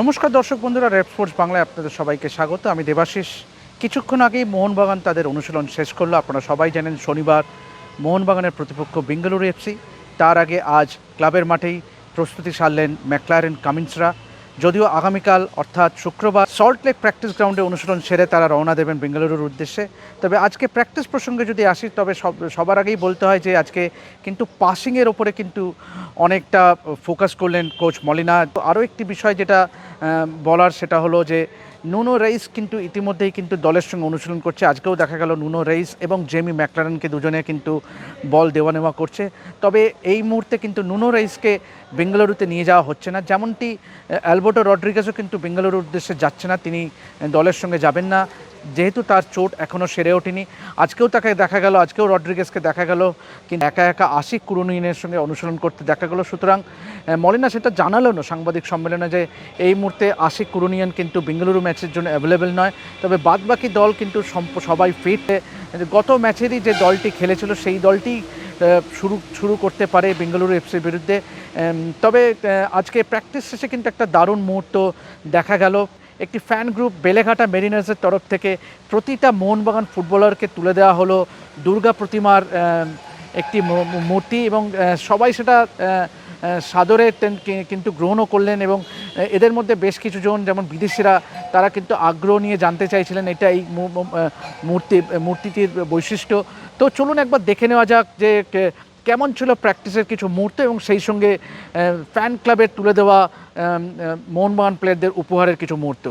নমস্কার দর্শক বন্ধুরা রেড স্পোর্টস বাংলায় আপনাদের সবাইকে স্বাগত। আমি দেবাশিস। কিছুক্ষণ আগেই মোহনবাগান তাদের অনুশীলন শেষ করল। আপনারা সবাই জানেন শনিবার মোহনবাগানের প্রতিপক্ষ বেঙ্গালুরু এফসি তার আগে আজ ক্লাবের মাঠেই প্রস্তুতি সারলেন ম্যাকলারেন কামিন্সরা যদিও আগামীকাল, অর্থাৎ শুক্রবার সল্ট লেক প্র্যাকটিস গ্রাউন্ডে অনুশীলন সেরে তারা রওনা দেবেন বেঙ্গালুরুর উদ্দেশ্যে। তবে আজকে প্র্যাকটিস প্রসঙ্গে যদি আসি, তবে সব, সবার আগেই বলতে হয় যে আজকে কিন্তু পাসিংয়ের ওপরে কিন্তু অনেকটা ফোকাস করলেন কোচ মলিনা। আরও একটি বিষয় যেটা বলার সেটা হলো যে নুনো রাইস কিন্তু ইতিমধ্যেই কিন্তু দলের সঙ্গে অনুশীলন করছে। আজকেও দেখা গেল নুনো রাইস এবং জেমি ম্যাকলারেনকে দুজনে কিন্তু বল দেওয়া নেওয়া করছে। তবে এই মুহূর্তে কিন্তু নুনো রাইসকে বেঙ্গালুরুতে নিয়ে যাওয়া হচ্ছে না। যেমনটি অ্যালবোটো রড্রিগেজও কিন্তু বেঙ্গালুরুর উদ্দেশ্যে যাচ্ছে না। তিনি দলের সঙ্গে যাবেন না। যেহেতু তার চোট এখনও সেরে ওঠেনি, আজকেও তাকে দেখা গেল, আজকেও রড্রিগেজকে দেখা গেল, কিন্তু একা একা আশিক কুরুনিনের সঙ্গে অনুসরণ করতে দেখা গেল। সুতরাং মলিনা সেটা জানালো না সাংবাদিক সম্মেলনে যে এই মুহূর্তে আশিক কুরুনিয়ান কিন্তু বেঙ্গালুরু ম্যাচের জন্য অ্যাভেলেবেল নয়। তবে বাদবাকি দল কিন্তু সবাই ফিট গত ম্যাচেরই যে দলটি খেলেছিল, সেই দলটি শুরু শুরু করতে পারে বেঙ্গালুরু এফসির বিরুদ্ধে। তবে আজকে প্র্যাকটিস শেষে কিন্তু একটা দারুণ মুহূর্ত দেখা গেল। একটি ফ্যান গ্রুপ বেলেঘাটা মেরিনার্সের তরফ থেকে প্রতিটা মোহনবাগান ফুটবলারকে তুলে দেওয়া হলো দুর্গা প্রতিমার একটি মূর্তি এবং সবাই সেটা সাদরে কিন্তু গ্রহণও করলেন এবং এদের মধ্যে বেশ কিছু জন যেমন বিদেশিরা, তারা কিন্তু আগ্রহ নিয়ে জানতে চাইছিলেন এটা এই মূর্তি, মূর্তিটির বৈশিষ্ট্য। তো চলুন একবার দেখে নেওয়া যাক যে কেমন ছিল প্র্যাকটিসের কিছু মুহূর্ত এবং সেই সঙ্গে ফ্যান ক্লাবের তুলে দেওয়া মোহনবাগান প্লেয়ারদের উপহারের কিছু মুহূর্ত?